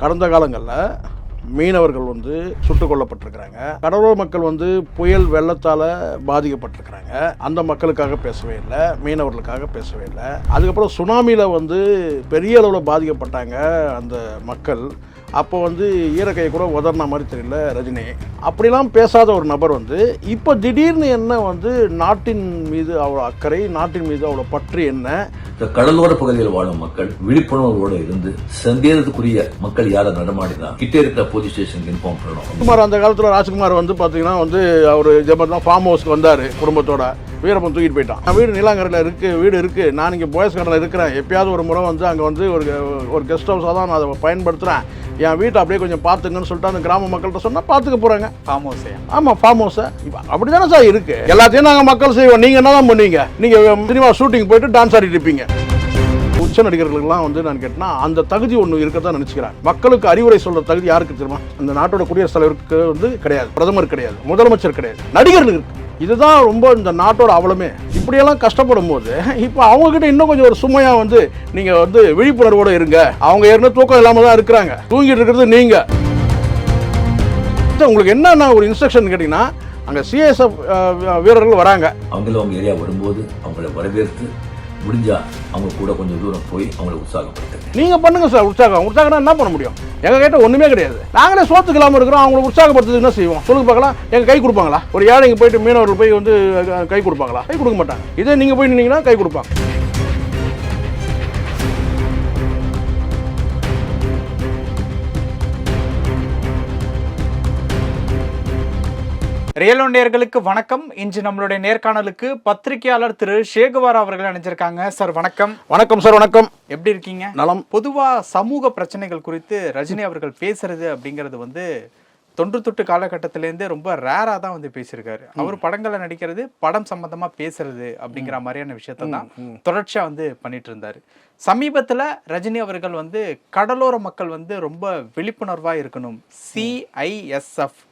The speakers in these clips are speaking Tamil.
கடந்த காலங்களில் மீனவர்கள் வந்து சுட்டுக் கொல்லப்பட்டிருக்கிறாங்க. கடலோர மக்கள் வந்து புயல் வெள்ளத்தால் பாதிக்கப்பட்டிருக்கிறாங்க. அந்த மக்களுக்காக பேசவே இல்லை மீனவர்களுக்காக பேசவே இல்லை. அதுக்கப்புறம் சுனாமியில் வந்து பெரிய அளவில் பாதிக்கப்பட்டாங்க அந்த மக்கள். அப்போ வந்து ஈரக்கையை கூட உதறின மாதிரி தெரியல ரஜினி. அப்படிலாம் பேசாத ஒரு நபர் வந்து இப்போ திடீர்னு என்ன வந்து நாட்டின் மீது அவ்வளோ அக்கறை நாட்டின் மீது அவ்வளோ பற்று என்ன? இந்த கடலோர பகுதியில் வாழும் மக்கள் விழிப்புணர்வோடு இருந்து சந்தேகத்துக்குரிய மக்கள் யாரை நடமாடினா கிட்டே இருக்கிற போலீஸ் ஸ்டேஷனுக்கு இன்ஃபார்ம் பண்ணணும். குமார் அந்த காலத்தில் ராஜ்குமார் வந்து பார்த்தீங்கன்னா வந்து அவர் ஜபர்தான் ஃபார்ம் ஹவுஸ்க்கு வந்தார் குடும்பத்தோட. வீரப்பன் தூக்கிட்டு போயிட்டான். நான் வீடு நீலாங்கரையில் இருக்குது வீடு இருக்குது நான் இங்கே போயஸ் கடலில் இருக்கிறேன். எப்பயாவது ஒரு முறை வந்து அங்கே வந்து ஒரு ஒரு கெஸ்ட் ஹவுஸாக தான் நான் அதை பயன்படுத்துகிறேன் என் வீட்டை அப்படியே கொஞ்சம் பார்த்துங்கன்னு சொல்லிட்டு அந்த கிராம மக்கள்கிட்ட சொன்னால் பார்த்துக்க போகிறாங்க ஃபார்ம் ஹவுஸையா ஆமாம் ஃபார்ம் ஹவுஸை இப்போ அப்படி தானே சார் இருக்குது எல்லாத்தையும் நாங்கள் மக்கள் செய்வோம். நீங்கள் என்ன தான் பண்ணுவீங்க நீங்கள் சினிமா ஷூட்டிங் போயிட்டு டான்ஸ் ஆடிட்டு இருப்பீங்க. உச்ச நடிகர்களுக்கெல்லாம் வந்து நான் கேட்டேன்னா அந்த தகுதி ஒன்று இருக்கதான் நினச்சிக்கிறேன் மக்களுக்கு அறிவுரை சொல்ற தகுதி யாருக்கு தெரியுமா? அந்த நாட்டோட குடியரசுத் தலைவருக்கு வந்து கிடையாது. பிரதமர் கிடையாது. முதலமைச்சர் கிடையாது. நடிகர்களுக்கு இதுதான் ரொம்ப இந்த நாட்டோட அவலமே. இப்படியெல்லாம் கஷ்டப்படும் போது இப்போ அவங்கக்கிட்ட இன்னும் கொஞ்சம் ஒரு சுமையாக வந்து நீங்கள் வந்து விழிப்புணர்வோட இருங்க. அவங்க ஏற்கனவே தூக்கம் இல்லாமல் தான் இருக்கிறாங்க. தூங்கிட்டு இருக்கிறது நீங்க. உங்களுக்கு என்னென்ன ஒரு இன்ஸ்ட்ரக்ஷன் கேட்டிங்கன்னா அங்கே சிஎஸ்எஃப் வீரர்கள் வராங்க. அவங்களும் அவங்க ஏரியா வரும்போது அவங்கள வரவேற்று முடிஞ்சா அவங்க கூட கொஞ்சம் தூரம் போய் அவங்களை உற்சாகப்படுத்துங்க. நீங்க பண்ணுங்க சார் உற்சாகம். உற்சாகம் என்ன பண்ண முடியும்? எங்க கிட்ட ஒண்ணுமே கிடையாது. நாங்களே சோத்துக்கு இல்லாம இருக்கிறோம் அவங்களை உற்சாகப்படுத்துறதுக்கு என்ன செய்வோம்? சொல்லுங்க பார்க்கலாம். எங்க கை கொடுப்பாங்களா? ஒரு ஏழைங்க போயிட்டு மீனவர்கள் போய் வந்து கை கொடுப்பாங்களா? கை கொடுக்க மாட்டாங்க. இதே நீங்க போய் நின்னீங்கன்னா கை கொடுப்பாங்க. ரியல் ஒண்டியர்களுக்கு வணக்கம். இன்று நம்மளுடைய நேர்காணலுக்கு பத்திரிகையாளர் திரு ஷேகுவார் அவர்கள் அணிஞ்சிருக்காங்க சார் வணக்கம். வணக்கம் சார் வணக்கம். எப்படி இருக்கீங்க? நலம். பொதுவா சமூக பிரச்சனைகள் குறித்து ரஜினி அவர்கள் பேசுறது அப்படிங்கிறது வந்து தொன்று தொட்டு காலகட்டத்திலேருந்தே ரொம்ப ரேரா தான் வந்து பேசியிருக்காரு. அவர் படங்களை நடிக்கிறது படம் சம்பந்தமா பேசுறது அப்படிங்கிற மாதிரியான விஷயத்த தான் தொடர்ச்சியா வந்து பண்ணிட்டு இருந்தாரு சமீபத்துல ரஜினி அவர்கள் வந்து கடலோர மக்கள் வந்து ரொம்ப விழிப்புணர்வா இருக்கணும். சிஐஎஸ்எஃப்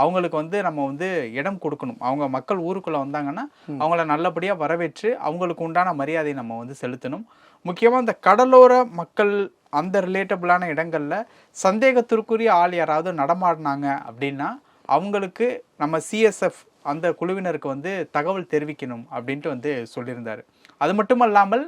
அவங்களுக்கு வந்து நம்ம வந்து இடம் கொடுக்கணும். அவங்க மக்கள் ஊருக்குள்ள வந்தாங்கன்னா அவங்கள நல்லபடியா வரவேற்று அவங்களுக்கு உண்டான மரியாதையை நம்ம வந்து செலுத்தணும். முக்கியமா இந்த கடலோர மக்கள் அந்த ரிலேட்டபிளான இடங்கள்ல சந்தேகத்திற்குரிய ஆள் யாராவது நடமாடினாங்க அப்படின்னா அவங்களுக்கு நம்ம சிஎஸ்எஃப் அந்த குழுவினருக்கு வந்து தகவல் தெரிவிக்கணும் அப்படின்ட்டு வந்து சொல்லியிருந்தாரு. அது மட்டும் அல்லாமல்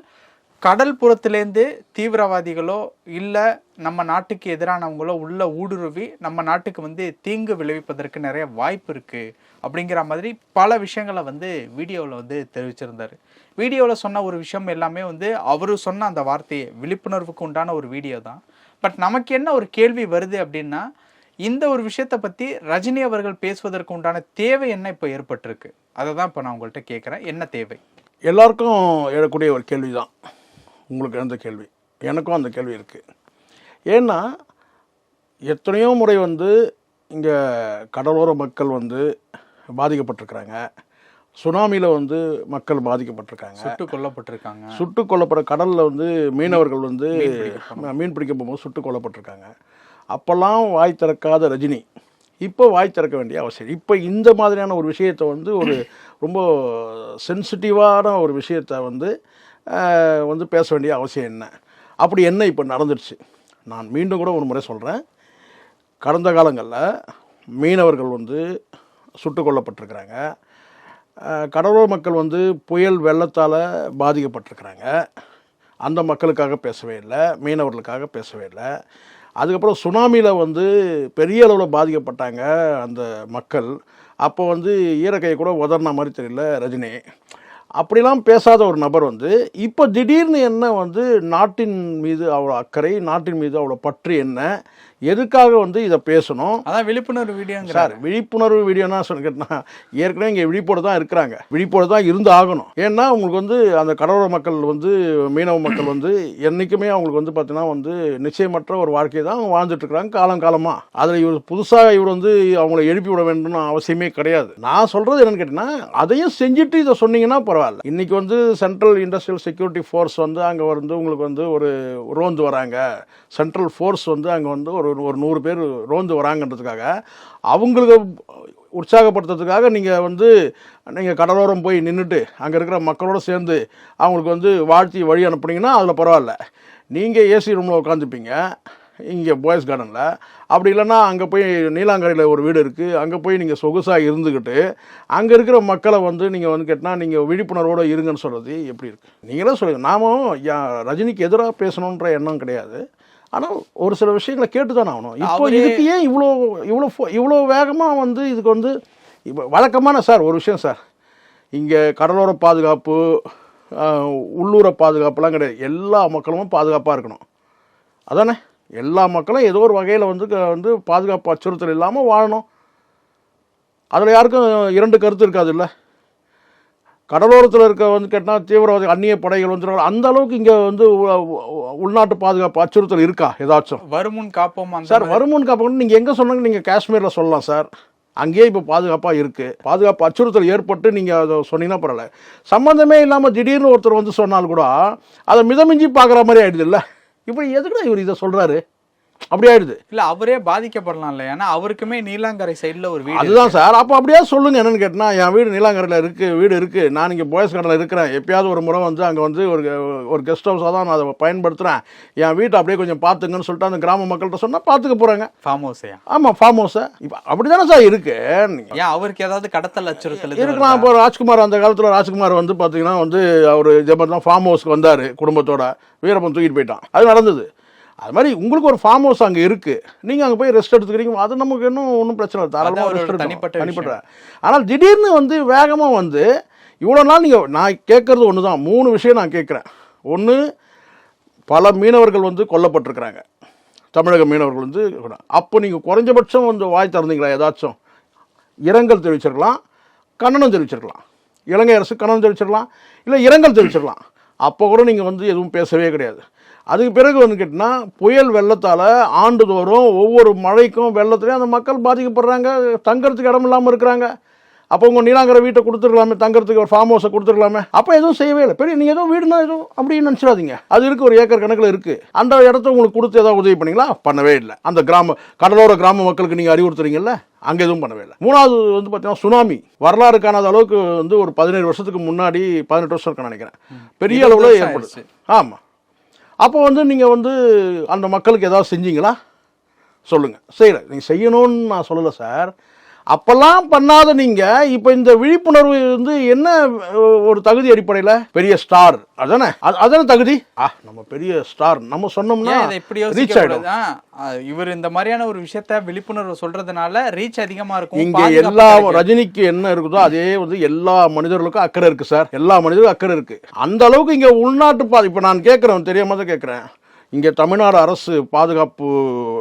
கடல் புறத்திலேருந்து தீவிரவாதிகளோ இல்லை நம்ம நாட்டுக்கு எதிரானவங்களோ உள்ள ஊடுருவி நம்ம நாட்டுக்கு வந்து தீங்கு விளைவிப்பதற்கு நிறைய வாய்ப்பு இருக்குது அப்படிங்கிற மாதிரி பல விஷயங்களை வந்து வீடியோவில் வந்து தெரிவிச்சிருந்தாரு. வீடியோவில் சொன்ன ஒரு விஷயம் எல்லாமே வந்து அவர் சொன்ன அந்த வார்த்தையை விழிப்புணர்வுக்கு உண்டான ஒரு வீடியோ தான். பட் நமக்கு என்ன ஒரு கேள்வி வருது அப்படின்னா இந்த ஒரு விஷயத்தை பற்றி ரஜினி அவர்கள் பேசுவதற்கு உண்டான தேவை என்ன இப்போ ஏற்பட்டிருக்கு? அதை தான் இப்போ நான் உங்கள்கிட்ட கேட்குறேன் என்ன தேவை? எல்லாருக்கும் எழக்கூடிய ஒரு கேள்வி தான் உங்களுக்கு அந்த கேள்வி. எனக்கும் அந்த கேள்வி இருக்குது ஏன்னா எத்தனையோ முறை வந்து இங்கே கடலோர மக்கள் வந்து பாதிக்கப்பட்டிருக்கிறாங்க. சுனாமியில் வந்து மக்கள் பாதிக்கப்பட்டிருக்காங்க. சுட்டு கொல்லப்பட்டிருக்காங்க. சுட்டு கொல்லப்பட கடலில் வந்து மீனவர்கள் வந்து மீன் பிடிக்க போகும்போது சுட்டு கொல்லப்பட்டிருக்காங்க. அப்போல்லாம் வாய் திறக்காத ரஜினி. இப்போ வாய் திறக்க வேண்டிய அவசியம். இப்போ இந்த மாதிரியான ஒரு விஷயத்தை வந்து ஒரு ரொம்ப சென்சிட்டிவான ஒரு விஷயத்தை வந்து வந்து பேச வேண்டிய அவசியம் என்ன? அப்படி என்ன இப்போ நடந்துடுச்சு? நான் மீண்டும் கூட ஒரு முறை சொல்கிறேன் கடந்த காலங்களில் மீனவர்கள் வந்து சுட்டு கொல்லப்பட்டிருக்கிறாங்க. கடலோர மக்கள் வந்து புயல் வெள்ளத்தால் பாதிக்கப்பட்டிருக்கிறாங்க. அந்த மக்களுக்காக பேசவே இல்லை மீனவர்களுக்காக பேசவே இல்லை. அதுக்கப்புறம் சுனாமியில் வந்து பெரிய அளவில் பாதிக்கப்பட்டாங்க அந்த மக்கள். அப்போ வந்து ஈரக்கையை கூட உதறின மாதிரி தெரியல ரஜினி. அப்படிலாம் பேசாத ஒரு நபர் வந்து இப்போ திடீர்னு என்ன வந்து நாட்டின் மீது அவ்வளோ அக்கறை நாட்டின் மீது அவ்வளோ பற்று என்ன? எதுக்காக வந்து இதை பேசணும்? அதான் விழிப்புணர்வு வீடியோங்கிற சார் விழிப்புணர்வு வீடியோனா சொல்லி கேட்டால் ஏற்கனவே இங்கே விழிப்போடு தான் இருக்கிறாங்க. விழிப்போடு தான் இருந்து ஆகணும். ஏன்னா உங்களுக்கு வந்து அந்த கடலோர மக்கள் வந்து மீனவ மக்கள் வந்து என்றைக்குமே அவங்களுக்கு வந்து பார்த்தீங்கன்னா வந்து நிச்சயமற்ற ஒரு வாழ்க்கையை தான் அவங்க வாழ்ந்துட்டு இருக்கிறாங்க காலம் காலமாக அதில் இவர் புதுசாக இவர் வந்து அவங்கள எழுப்பி விட வேண்டும்னு அவசியமே கிடையாது. நான் சொல்கிறது என்னன்னு கேட்டிங்கன்னா அதையும் செஞ்சுட்டு இதை சொன்னீங்கன்னா பரவாயில்ல. இன்னைக்கு வந்து சென்ட்ரல் இண்டஸ்ட்ரியல் செக்யூரிட்டி ஃபோர்ஸ் வந்து அங்கே வந்து உங்களுக்கு வந்து ஒரு ரோந்து வராங்க. சென்ட்ரல் ஃபோர்ஸ் வந்து அங்கே வந்து ஒரு ஒரு ஒரு நூறு பேர் ரோந்து வராங்கன்றதுக்காக அவங்களுக்கு உற்சாகப்படுத்துறதுக்காக நீங்கள் வந்து நீங்கள் கடலோரம் போய் நின்றுட்டு அங்கே இருக்கிற மக்களோட சேர்ந்து அவங்களுக்கு வந்து வாழ்த்தி வழி அனுப்புனீங்கன்னா அதில் பரவாயில்ல. நீங்கள் ஏசி ரூமில் உட்காந்துப்பீங்க இங்கே பாய்ஸ் கார்டனில் அப்படி இல்லைன்னா அங்கே போய் நீலாங்கரையில் ஒரு வீடு இருக்குது அங்கே போய் நீங்கள் சொகுசாக இருந்துக்கிட்டு அங்கே இருக்கிற மக்களை வந்து நீங்கள் வந்து கேட்டால் நீங்கள் விழிப்புணர்வோடு இருங்கன்னு சொல்கிறது எப்படி இருக்குது நீங்களே சொல்லுங்கள் நாமும் ரஜினிக்கு எதிராக பேசணுன்ற எண்ணம் கிடையாது. ஆனால் ஒரு சில விஷயங்களை கேட்டு தானே ஆகணும் இப்போ இதுக்கு ஏன் இவ்வளோ இவ்வளோ ஃபோ- இவ்வளோ வேகமாக வந்து இதுக்கு வந்து இப்போ வழக்கமான சார் ஒரு விஷயம் சார். இங்கே கடலோர பாதுகாப்பு உள்ளூர பாதுகாப்புலாம் கிடையாது. எல்லா மக்களும் பாதுகாப்பாக இருக்கணும். அதானே? எல்லா மக்களும் ஏதோ ஒரு வகையில் வந்து க- வந்து பாதுகாப்பு அச்சுறுத்தல் இல்லாமல் வாழணும். அதில் யாருக்கும் இரண்டு கருத்து இருக்காது இல்லை? கடலோரத்தில் இருக்க வந்து கேட்டால் தீவிரவாதி அந்நிய படைகள் வந்து அந்த அளவுக்கு இங்கே வந்து உள்நாட்டு பாதுகாப்பு அச்சுறுத்தல் இருக்கா ஏதாச்சும்? வருமுன் காப்போம் சார் வருமுன் காப்பகம் நீங்கள் எங்கே சொன்னாங்க நீங்கள் காஷ்மீரில் சொல்லலாம் சார். அங்கேயே இப்போ பாதுகாப்பாக இருக்குது பாதுகாப்பு அச்சுறுத்தல் ஏற்பட்டு நீங்கள் அதை சொன்னீங்கன்னா பரவாயில்ல. சம்மந்தமே இல்லாமல் திடீர்னு ஒருத்தர் வந்து சொன்னால் கூட அதை மிதமிஞ்சி பார்க்குற மாதிரி ஆயிடுது இல்லை? இப்போ எதுக்குடா இவர் இதை சொல்கிறாரு அப்படி ஆயிடுது இல்ல அவரே பாதிக்கப்படலாம்ல. ஏன்னா அவருக்குமே நீலாங்கரை சைடுல ஒரு வீடு அதுதான் சார். அப்போ அப்படியே சொல்லுங்க என்னன்னு கேட்டினா என் வீடு நீலாங்கரையில் இருக்கு வீடு இருக்கு. நான் இங்கே பாய்ஸ் கடலில் இருக்கிறேன். எப்பயாவது ஒரு முறை வந்து அங்கே வந்து ஒரு ஒரு கெஸ்ட் ஹவுஸாக தான் நான் அதை பயன்படுத்துகிறேன் என் வீட்டை அப்படியே கொஞ்சம் பார்த்துங்கன்னு சொல்லிட்டு அந்த கிராம மக்கள்கிட்ட சொன்னால் பார்த்துக்க போகிறாங்க ஃபார்ம் ஹவுஸையா ஆமாம் ஃபார்ம் ஹவுஸை இப்போ அப்படி தானே சார் இருக்கு. நீங்க ஏன் அவருக்கு ஏதாவது கடத்தல் அச்சுறுத்தல் இருக்கலாம். இப்போ ராஜ்குமார் அந்த காலத்தில் ராஜ்குமார் வந்து பார்த்தீங்கன்னா வந்து அவர் மாதிரி தான் ஃபார்ம் ஹவுஸ்க்கு வந்தார் குடும்பத்தோட. வீரப்பன் தூக்கிட்டு போயிட்டான். அது நடந்தது. அது மாதிரி உங்களுக்கு ஒரு ஃபார்ம் ஹவுஸ் அங்கே இருக்குது நீங்கள் அங்கே போய் ரெஸ்ட் எடுத்துக்கிறீங்க. அது நமக்கு இன்னும் ஒன்றும் பிரச்சனை இல்லை. தாராளமாக ரெஸ்ட் தனிப்பட்ட தனிப்பட்ட. ஆனால் திடீர்னு வந்து வேகமாக வந்து இவ்வளோ நாள் நீங்கள் நான் கேட்குறது ஒன்று தான் மூணு விஷயம் நான் கேட்குறேன். ஒன்று பல மீனவர்கள் வந்து கொல்லப்பட்டிருக்கிறாங்க. தமிழக மீனவர்கள் வந்து அப்போ நீங்கள் குறைஞ்சபட்சம் வந்து வாய் திறந்தீங்களா ஏதாச்சும்? இரங்கல் தெரிவிச்சிருக்கலாம். கண்டனம் தெரிவிச்சிருக்கலாம். இலங்கை அரசு கண்டனம் தெரிவிச்சிருக்கலாம். இல்லை இரங்கல் தெரிவிச்சிருக்கலாம். அப்போ கூட நீங்கள் வந்து எதுவும் பேசவே கிடையாது. அதுக்கு பிறகு வந்து கேட்டிங்கன்னா புயல் வெள்ளத்தால் ஆண்டுதோறும் ஒவ்வொரு மழைக்கும் வெள்ளத்துலையும் அந்த மக்கள் பாதிக்கப்படுறாங்க. தங்கறதுக்கு இடம் இல்லாமல் இருக்கிறாங்க. அப்போ உங்கள் நீலாங்கரை வீட்டை கொடுத்துருக்கலாமே தங்கறதுக்கு ஒரு ஃபார்ம் ஹவுஸை கொடுத்துருக்கலாமே. அப்போ எதுவும் செய்யவே இல்லை. பெரிய நீங்கள் எதுவும் வீடுனா எதுவும் அப்படின்னு நினச்சிடாதீங்க. அது இருக்குது ஒரு ஏக்கர் கணக்கில் இருக்குது அந்த இடத்த உங்களுக்கு கொடுத்து ஏதாவது உதவி பண்ணீங்களா? பண்ணவே இல்லை. அந்த கிராம கடலோர கிராம மக்களுக்கு நீங்கள் அறிவுறுத்துறீங்கல்ல? அங்கே எதுவும் பண்ணவே இல்லை. மூணாவது வந்து பார்த்தீங்கன்னா சுனாமி. வரலாறு காணாத அளவுக்கு வந்து ஒரு பதினேழு வருஷத்துக்கு முன்னாடி பதினெட்டு வருஷம் நினைக்கிறேன். பெரிய அளவில் ஆயிடுச்சு. ஆமாம் அப்போ வந்து நீங்கள் வந்து அந்த மக்களுக்கு ஏதாவது செஞ்சீங்களா? சொல்லுங்கள் செய்யலை. நீங்கள் செய்யணும்னு நான் சொல்லலை சார். அப்போல்லாம் பண்ணாத நீங்கள் இப்போ இந்த விழிப்புணர்வு வந்து என்ன ஒரு தகுதி அடிப்படையில்? பெரிய ஸ்டார் அதானே? அது அதானே தகுதி? ஆ நம்ம பெரிய ஸ்டார் நம்ம சொன்னோம்னா ரீச் ஆகிடும் இவர் இந்த மாதிரியான ஒரு விஷயத்த விழிப்புணர்வு சொல்றதுனால ரீச் அதிகமா இருக்கும். இங்க எல்லா. ரஜினிக்கு என்ன இருக்குதோ அதே வந்து எல்லா மனிதர்களுக்கும் அக்கறை இருக்கு சார். எல்லா மனிதர்களுக்கும் அக்கறை இருக்கு. அந்த அளவுக்கு இங்க உள்நாட்டு பா இப்போ நான் கேட்குறேன் தெரியாம தான் கேட்குறேன். இங்கே தமிழ்நாடு அரசு பாதுகாப்பு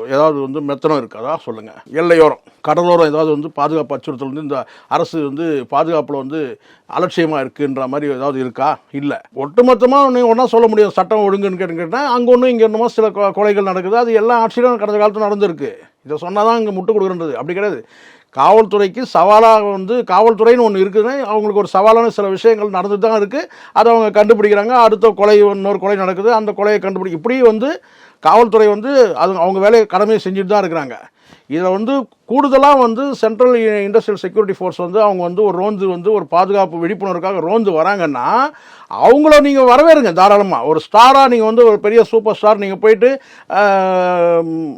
ஏதாவது வந்து மெத்தனம் இருக்காதா? சொல்லுங்கள் எல்லையோரம் கடலோரம் ஏதாவது வந்து பாதுகாப்பு அச்சுறுத்தல் வந்து இந்த அரசு வந்து பாதுகாப்பில் வந்து அலட்சியமாக இருக்குன்ற மாதிரி ஏதாவது இருக்கா? இல்லை. ஒட்டுமொத்தமாக நீங்கள் ஒன்றா சொல்ல முடியும் சட்டம் ஒழுங்குன்னு கேட்டு கேட்டால் அங்கே ஒன்றும் இங்கே என்னமோ சில கொ- கொலைகள் நடக்குது. அது எல்லா ஆட்சியிலும் கடந்த காலத்தில் நடந்திருக்கு. இதை சொன்னால் தான் இங்கே முட்டு கொடுக்குறது அப்படி கிடையாது. காவல்துறைக்கு சவாலாக வந்து காவல்துறைன்னு ஒன்று இருக்குதுன்னா அவங்களுக்கு ஒரு சவாலான சில விஷயங்கள் நடந்துட்டு தான் இருக்குது அதை அவங்க கண்டுபிடிக்கிறாங்க. அடுத்த கொலை இன்னொரு கொலை நடக்குது. அந்த கொலையை கண்டுபிடி இப்படி வந்து காவல்துறை வந்து அது அவங்க வேலையை கடமையை செஞ்சுட்டு தான் இருக்கிறாங்க. இதில் வந்து கூடுதலாக வந்து சென்ட்ரல் இண்டஸ்ட்ரியல் செக்யூரிட்டி ஃபோர்ஸ் வந்து அவங்க வந்து ஒரு ரோந்து வந்து ஒரு பாதுகாப்பு விழிப்புணர்வுக்காக ரோந்து வராங்கன்னா அவங்கள நீங்கள் வரவேறுங்க தாராளமாக ஒரு ஸ்டாராக நீங்கள் வந்து ஒரு பெரிய சூப்பர் ஸ்டார் நீங்கள் போயிட்டு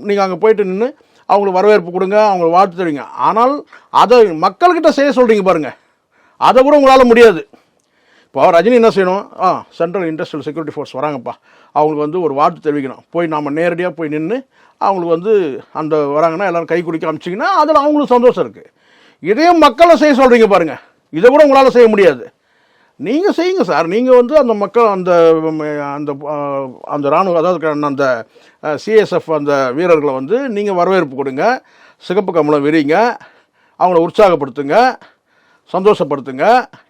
நீங்கள் அங்கே போயிட்டு நின்று அவங்களுக்கு வரவேற்பு கொடுங்க அவங்களுக்கு வாழ்த்து தருவீங்க. ஆனால் அதை மக்கள்கிட்ட செய்ய சொல்கிறீங்க பாருங்கள் அதை கூட உங்களால் முடியாது. இப்போ ரஜினி என்ன செய்யணும்? ஆ சென்ட்ரல் இண்டஸ்ட்ரியல் செக்யூரிட்டி ஃபோர்ஸ் வராங்கப்பா. அவங்களுக்கு வந்து ஒரு வாழ்த்து தெரிவிக்கணும். போய் நாம் நேரடியாக போய் நின்று அவங்களுக்கு வந்து அந்த வராங்கன்னா எல்லோரும் கை குடிக்க அனுப்பிச்சிங்கன்னா அதில் அவங்களுக்கு சந்தோஷம் இருக்குது இதையும் மக்களை செய்ய சொல்கிறீங்க பாருங்கள் இதை கூட உங்களால் செய்ய முடியாது. நீங்கள் செய்யுங்க சார். நீங்கள் வந்து அந்த மக்கள் அந்த அந்த அந்த இராணுவ அதாவது அந்த சிஎஸ்எஃப் அந்த வீரர்களை வந்து நீங்கள் வரவேற்பு கொடுங்க. சிகப்பு கம்பளம் விரிங்க. அவங்கள உற்சாகப்படுத்துங்க. சந்தோஷப்படுத்துங்க.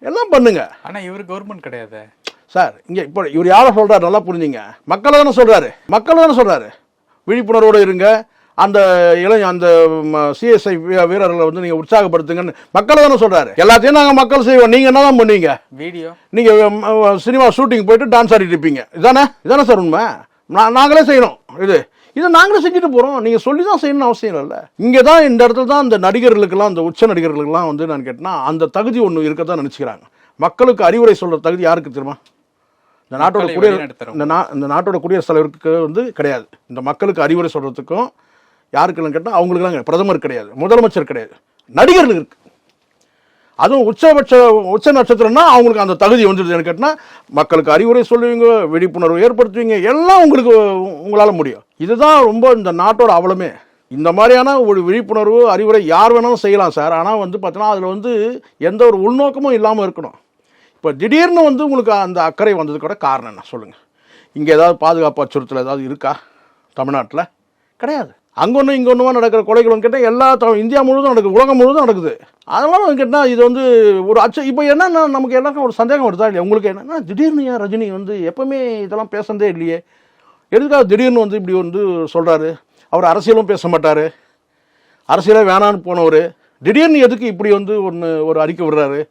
எல்லாம் பண்ணுங்க. ஆனா இவர் கவர்மெண்ட் கிடையாது? சார் இங்கே இப்போ இவர் யாரை சொல்கிறார் நல்லா புரிஞ்சுங்க. மக்களை தானே சொல்கிறாரு மக்களை தானே சொல்கிறாரு விழிப்புணர்வோடு இருங்க. அந்த இளைஞ அந்த சிஎஸ்ஐ வீரர்களை வந்து நீங்கள் உற்சாகப்படுத்துங்கன்னு மக்களை தானே சொல்கிறாரு எல்லாத்தையும் நாங்கள் மக்கள் செய்வோம். நீங்கள் என்ன தான் பண்ணுவீங்க வீடியோ நீங்கள் சினிமா ஷூட்டிங் போயிட்டு டான்ஸ் ஆடிட்டு இருப்பீங்க. இதானே? இதானே சார் உண்மை? நான் நாங்களே செய்யணும் இது இதை நாங்களே செஞ்சுட்டு போகிறோம் நீங்கள் சொல்லி தான் செய்யணும்னு அவசியம் இல்லைல்ல. இங்கே தான் இந்த இடத்துல தான் இந்த நடிகர்களுக்கெல்லாம் இந்த உச்ச நடிகர்களுக்கெல்லாம் வந்து நான் கேட்டேன்னா அந்த தகுதி ஒன்று இருக்க தான் நினச்சிக்கிறாங்க. மக்களுக்கு அறிவுரை சொல்கிற தகுதி யாருக்கு தெரியுமா? இந்த நாட்டோட குடியரசு இந்த நாட்டோட குடியரசுத் தலைவருக்கு வந்து கிடையாது. இந்த மக்களுக்கு அறிவுரை சொல்கிறதுக்கும் யாருக்குன்னு கேட்டால் அவங்களுக்குலாம் பிரதமர் கிடையாது முதலமைச்சர் கிடையாது நடிகர்கள் இருக்கு. அதுவும் உச்சபட்ச உச்ச நட்சத்திரம்னா அவங்களுக்கு அந்த தகுதி வந்துடுதுன்னு கேட்டால் மக்களுக்கு அறிவுரை சொல்லுவீங்க விழிப்புணர்வு ஏற்படுத்துவீங்க எல்லாம் உங்களுக்கு உங்களால் முடியும். இதுதான் ரொம்ப இந்த நாட்டோட அவலமே. இந்த மாதிரியான ஒரு விழிப்புணர்வு அறிவுரை யார் வேணாலும் செய்யலாம் சார். ஆனால் வந்து பார்த்தீங்கன்னா அதில் வந்து எந்த ஒரு உள்நோக்கமும் இல்லாமல் இருக்கணும். இப்போ திடீர்னு வந்து உங்களுக்கு அந்த அக்கறை வந்தது கூட காரணம் என்ன? சொல்லுங்கள் இங்கே ஏதாவது பாதுகாப்பு அச்சுறுத்தல் ஏதாவது இருக்கா? தமிழ்நாட்டில்? கிடையாது. அங்கே ஒன்று இங்கே ஒன்றுமா நடக்கிற கொலைகள் கேட்டால் எல்லா த- இந்தியா முழுவதும் நடக்குது உலகம் முழுவதும் நடக்குது. அதனால கேட்டால் இது வந்து ஒரு அச்சம் இப்போ என்னன்னா நமக்கு எல்லாருக்கும் ஒரு சந்தேகம் வருதா இல்லையா? உங்களுக்கு என்னன்னா திடீர்னு ஏன் ரஜினி வந்து எப்போவுமே இதெல்லாம் பேசுனதே இல்லையே? எதுக்காக திடீர்னு வந்து இப்படி வந்து சொல்கிறாரு அவர் அரசியலும் பேச மாட்டார். அரசியலே வேணான்னு போனவர். திடீர்னு எதுக்கு இப்படி வந்து ஒன்று ஒரு அறிக்கை விடுறாரு?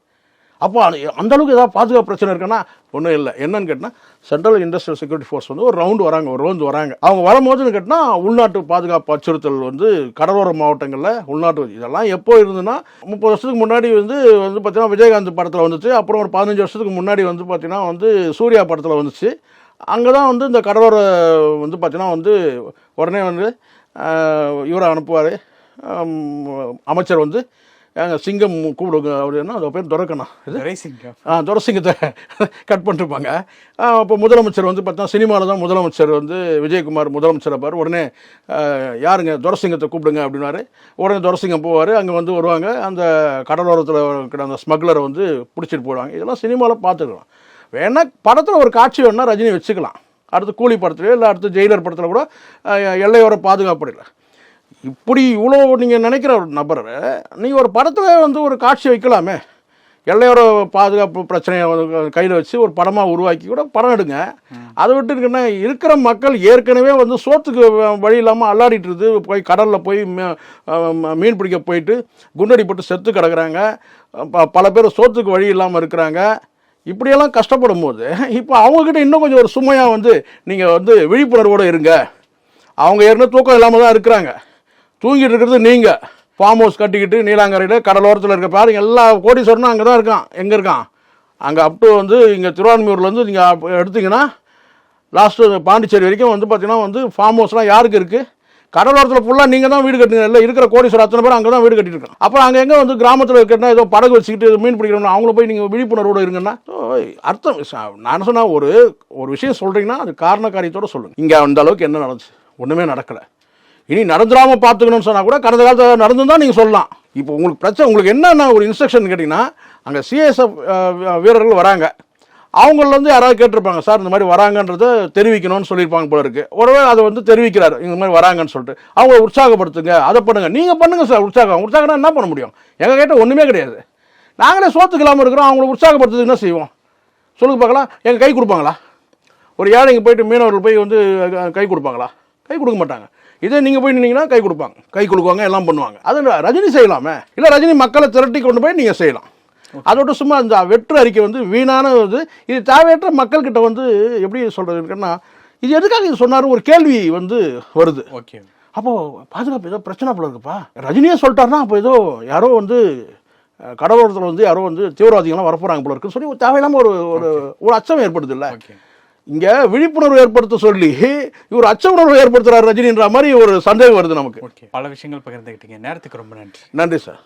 அப்போ அந்த- அந்த அளவுக்கு ஏதாவது பாதுகாப்பு பிரச்சனை இருக்குன்னா ஒன்றும் இல்லை. என்னன்னு கேட்டால் சென்ட்ரல் இண்டஸ்ட்ரியல் செக்யூரிட்டி ஃபோர்ஸ் வந்து ஒரு ரவுண்டு வராங்க ஒரு ரோந்து வராங்க. அவங்க வரும்போதுன்னு கேட்டால் உள்நாட்டு பாதுகாப்பு அச்சுறுத்தல் வந்து கடலோர மாவட்டங்களில் உள்நாட்டு இதெல்லாம் எப்போ இருந்ததுன்னா முப்பது வருஷத்துக்கு முன்னாடி வந்து வந்து பார்த்தீங்கன்னா விஜயகாந்த் படத்தில் வந்துச்சு. அப்புறம் ஒரு பதினஞ்சு வருஷத்துக்கு முன்னாடி வந்து பார்த்தீங்கன்னா வந்து சூர்யா படத்தில் வந்துச்சு. அங்கே தான் வந்து இந்த கடலோர வந்து பார்த்தீங்கன்னா வந்து உடனே வந்து இவரை அனுப்புவார். அமைச்சர் வந்து அங்க சிங்கம் கூப்பிடுங்க அவர் என்ன அது பேர் துறக்கணும் இது? துரைசிங்கம். ஆ துரசிங்கத்தை கட் பண்ணிருப்பாங்க அப்போ முதலமைச்சர் வந்து பார்த்தா சினிமாவில் தான் முதலமைச்சர் வந்து விஜயகுமார் முதலமைச்சர் பாரு உடனே யாருங்க துரசிங்கத்தை கூப்பிடுங்க அப்படின்னாரு. உடனே துரசிங்கம் போவார். அங்கே வந்து வருவாங்க. அந்த கடலோரத்தில் இருக்கிற அந்த ஸ்மக்லரை வந்து பிடிச்சிட்டு போயிடுவாங்க. இதெல்லாம் சினிமாவில் பார்த்துக்கலாம். வேணா படத்தில் ஒரு காட்சி வேணா ரஜினி வச்சுக்கலாம். அடுத்து கூலி படத்துலையோ இல்லை அடுத்து ஜெயிலர் படத்தில் கூட எல்லையோர பாதுகாப்பு இப்படி இவ்வளோ நீங்கள் நினைக்கிற ஒரு நபரை நீ ஒரு படத்தில் வந்து ஒரு காட்சி வைக்கலாமே. எல்லையோட பாதுகாப்பு பிரச்சனையை கையில் வச்சு ஒரு படமாக உருவாக்கி கூட படம் எடுங்க. அதை விட்டு இருக்குன்னா இருக்கிற மக்கள் ஏற்கனவே வந்து சோத்துக்கு வ- வழி இல்லாமல் அல்லாடிட்டு இருக்குது போய் கடலில் போய் மீன் பிடிக்க போயிட்டு குண்டடிப்பட்டு செத்து கிடக்குறாங்க. ப- பல பேர் சோத்துக்கு வழி இல்லாமல் இருக்கிறாங்க. இப்படியெல்லாம் கஷ்டப்படும் போது இப்போ அவங்கக்கிட்ட இன்னும் கொஞ்சம் ஒரு சுமையாக வந்து நீங்கள் வந்து விழிப்புணர்வோடு இருங்க. அவங்க ஏற்கனவே தூக்கம் இல்லாமல் தான் இருக்கிறாங்க. தூங்கிட்டு இருக்கிறது நீங்கள் ஃபார்ம் ஹவுஸ் கட்டிக்கிட்டு நீலாங்கரையில் கடலோரத்தில் இருக்க பாருங்க எல்லா கோடீஸ்வரனும் அங்கே தான் இருக்கான் எங்கே இருக்கான்? அங்கே அப் டு வந்து இங்கே திருவான்மியூர்லேருந்து நீங்கள் எடுத்தீங்கன்னா லாஸ்ட்டு பாண்டிச்சேரி வரைக்கும் வந்து பார்த்தீங்கன்னா வந்து ஃபார்ம் ஹவுஸ்லாம் யாருக்கு இருக்குது கடலோரத்தில் ஃபுல்லாக நீங்கள் தான் வீடு கட்டுங்க இல்லை இருக்கிற கோடீஸ்வரர் அத்தனை பேர் அங்கே தான் வீடு கட்டியிருக்கான் அப்புறம் அங்கே எங்கே வந்து கிராமத்தில் இருக்கிறனா ஏதோ படகு வச்சுக்கிட்டு மீன் பிடிக்கிறோம்னா அவங்கள போய் நீங்கள் விழிப்புணர்வோடு இருங்கன்னா அர்த்தம் நான் சொன்னால் ஒரு ஒரு விஷயம் சொல்கிறீங்கன்னா அது காரண காரியத்தோட சொல்லுங்கள் இங்கே அந்த அளவுக்கு என்ன நடந்துச்சு? ஒன்றுமே நடக்கலை. இனி நடந்துடாமல் பார்த்துக்கணும்னு சொன்னால் கூட கடந்த காலத்தில் நடந்து தான் நீங்கள் சொல்லலாம். இப்போ உங்களுக்கு பிரச்சனை உங்களுக்கு என்னென்ன ஒரு இன்ஸ்ட்ரக்ஷன் கேட்டிங்கன்னா அங்கே சிஎஸ்எஃப் வீரர்கள் வராங்க. அவங்கள வந்து யாராவது கேட்டிருப்பாங்க சார் இந்த மாதிரி வராங்கன்றத தெரிவிக்கணும்னு சொல்லியிருப்பாங்க போல இருக்கு. ஒருவேளை அதை வந்து தெரிவிக்கிறார் இந்த மாதிரி வராங்கன்னு சொல்லிட்டு. அவங்கள உற்சாகப்படுத்துங்க அதை பண்ணுங்கள் நீங்கள் பண்ணுங்கள் சார் உற்சாகம். உற்சாகம்னா என்ன பண்ண முடியும்? எங்கள் கேட்ட ஒன்றுமே கிடையாது. நாங்களே சோத்துக்கலாமல் இருக்கிறோம் அவங்கள உற்சாகப்படுத்துறதுக்கு என்ன செய்வோம்? சொல்லுங்க பார்க்கலாம். எங்கள் கை கொடுப்பாங்களா? ஒரு ஏழைங்க போயிட்டு மீனவர்கள் போய் வந்து கை கொடுப்பாங்களா? கை கொடுக்க மாட்டாங்க. இதே நீங்கள் போய் நின்னீங்கன்னா கை கொடுப்பாங்க. கை கொடுக்குவாங்க எல்லாம் பண்ணுவாங்க. அது ரஜினி செய்யலாமே? இல்லை ரஜினி மக்களை திரட்டி கொண்டு போய் நீங்கள் செய்யலாம். அதோட சும்மா இந்த வெற்று அறிக்கை வந்து வீணான இது. இது தேவையற்ற மக்கள்கிட்ட வந்து எப்படி சொல்கிறது இருக்குன்னா இது எதுக்காக இது சொன்னாரு ஒரு கேள்வி வந்து வருது. ஓகே. அப்போ பாதுகாப்பு ஏதோ பிரச்சனை போல இருக்குப்பா. ரஜினியே சொல்லிட்டாருன்னா அப்போ ஏதோ யாரோ வந்து கடலோரத்தில் வந்து யாரோ வந்து தீவிரவாதிகள்லாம் வரப்போறாங்க போல இருக்குன்னு சொல்லி ஒரு தேவையில்லாம ஒரு ஒரு அச்சம் ஏற்படுது இல்லை ஓகே. இங்க விழிப்புணர்வு ஏற்படுத்த சொல்லி இவர் அச்ச உணர்வு ஏற்படுத்துறாரு ரஜினின்ற மாதிரி ஒரு சந்தேகம் வருது நமக்கு. பல விஷயங்கள் பகிர்ந்துக்கிட்டீங்க நேரத்துக்கு ரொம்ப நன்றி. நன்றி சார்.